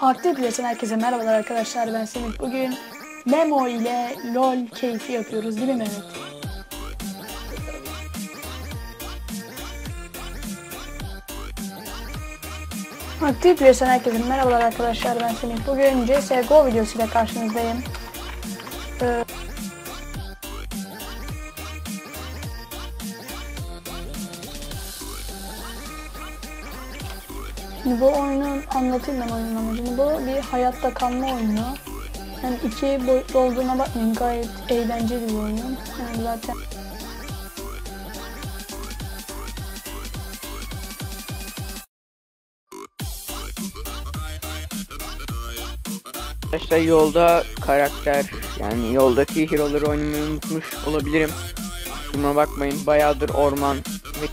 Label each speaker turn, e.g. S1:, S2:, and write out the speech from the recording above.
S1: Aktif Play'den herkese merhabalar arkadaşlar ben Semih. Bugün Memo ile LOL keyfi yapıyoruz değil mi Mehmet? Aktif Play'den herkese merhabalar arkadaşlar ben Semih. Bugün CSGO videosuyla karşınızdayım. Bu oyunun anlatayım ben oyunun amacını. Bu bir hayatta kalma oyunu. Yani iki boyutlu olduğuna bakmayın gayet eğlenceli bir oyun. Yani zaten
S2: Arkadaşlar yolda karakter yani yoldaki hero'ları oynamayı unutmuş olabilirim. Şuna bakmayın bayağıdır orman ve